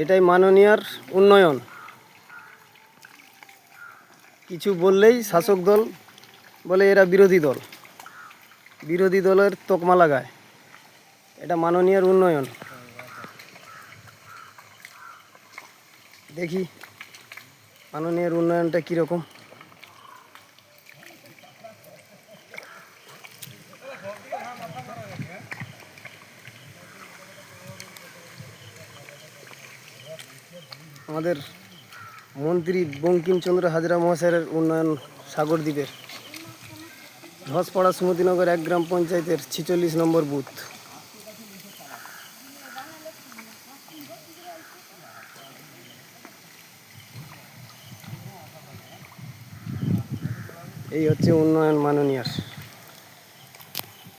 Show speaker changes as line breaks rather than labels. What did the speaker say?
এটাই মাননীয়ার উন্নয়ন। কিছু বললেই শাসক দল বলে এরা বিরোধী দল। বিরোধী দলের তকমা লাগায়। এটা মাননীয়ার উন্নয়ন। দেখি মাননীয়ার উন্নয়নটা কীরকম। আমাদের মন্ত্রী বঙ্কিমচন্দ্র হাজরা মহাশয়ের উন্নয়ন সাগরদ্বীপের ধসপাড়া সুমতিনগর এক গ্রাম পঞ্চায়েতের ছিচল্লিশ নম্বর বুথ। এই হচ্ছে উন্নয়ন মাননীয়ার।